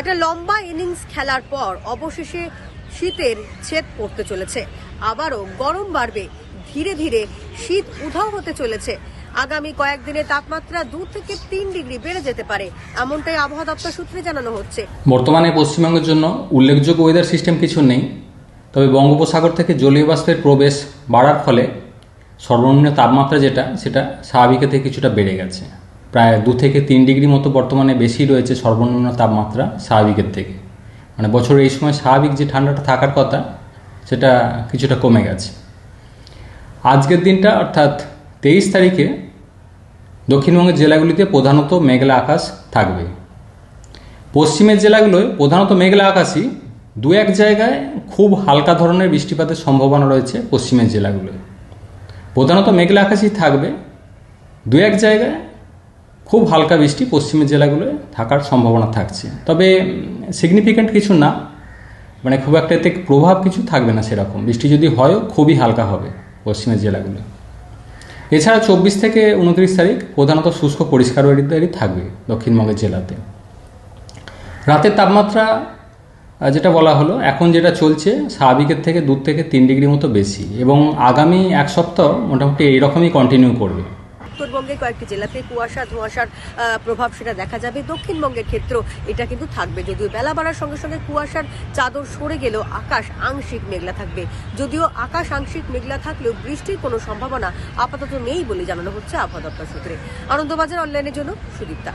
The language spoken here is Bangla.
একটা লম্বা ইনিংস খেলার পর অবশেষে শীতের ছেদ পড়তে চলেছে। আবারও গরম বাড়বে। ধীরে ধীরে শীত উধাও হতে চলেছে। আগামী কয়েকদিনে তাপমাত্রা দু থেকে তিন ডিগ্রি বেড়ে যেতে পারে। এমনটাই আবহাওয়া দপ্তর সূত্রে জানানো হচ্ছে। বর্তমানে পশ্চিমবঙ্গের জন্য উল্লেখযোগ্য ওয়েদার সিস্টেম কিছু নেই। তবে বঙ্গোপসাগর থেকে জলীয় বাষ্পের প্রবেশ বাড়ার ফলে সর্বনিম্ন তাপমাত্রা যেটা, সেটা স্বাভাবিকের থেকে কিছুটা বেড়ে গেছে। প্রায় দু থেকে তিন ডিগ্রি মতো বর্তমানে বেশি রয়েছে সর্বনিম্ন তাপমাত্রা স্বাভাবিকের থেকে। মানে বছরের এই সময় স্বাভাবিক যে ঠান্ডাটা থাকার কথা, সেটা কিছুটা কমে গেছে। আজকের দিনটা অর্থাৎ তেইশ তারিখে দক্ষিণবঙ্গের জেলাগুলিতে প্রধানত মেঘলা আকাশ থাকবে। পশ্চিমের জেলাগুলোয় প্রধানত মেঘলা আকাশই দু এক জায়গায় খুব হালকা ধরনের বৃষ্টিপাতের সম্ভাবনা রয়েছে পশ্চিমের জেলাগুলোয়। প্রধানত মেঘলা আকাশই থাকবে দু এক জায়গায় খুব হালকা বৃষ্টি পশ্চিমের জেলাগুলোয় থাকার সম্ভাবনা থাকছে। তবে সিগনিফিক্যান্ট কিছু না। মানে খুব একটা এতে প্রভাব কিছু থাকবে না সেরকম। বৃষ্টি যদি হয়ও খুবই হালকা হবে পশ্চিমের জেলাগুলো। এছাড়া চব্বিশ থেকে উনত্রিশ তারিখ প্রধানত শুষ্ক পরিষ্কার ওয়েদারই থাকবে দক্ষিণবঙ্গের জেলাতে। রাতের তাপমাত্রা যেটা বলা হলো, এখন যেটা চলছে, স্বাভাবিকের থেকে দু থেকে তিন ডিগ্রি মতো বেশি। এবং আগামী এক সপ্তাহ মোটামুটি এইরকমই কন্টিনিউ করবে। উত্তরবঙ্গের কয়েকটি জেলাতে কুয়াশা, ধোঁয়াশার প্রভাব সেটা দেখা যাবে। দক্ষিণবঙ্গের ক্ষেত্রেও এটা কিন্তু থাকবে। যদিও বেলা বাড়ার সঙ্গে সঙ্গে কুয়াশার চাদর সরে গেলেও আকাশ আংশিক মেঘলা থাকবে। যদিও আকাশ আংশিক মেঘলা থাকলেও বৃষ্টির কোনো সম্ভাবনা আপাতত নেই বলে জানানো হচ্ছে আবহাওয়া দপ্তর সূত্রে। আনন্দবাজার অনলাইনের জন্য সুদীপ্তা।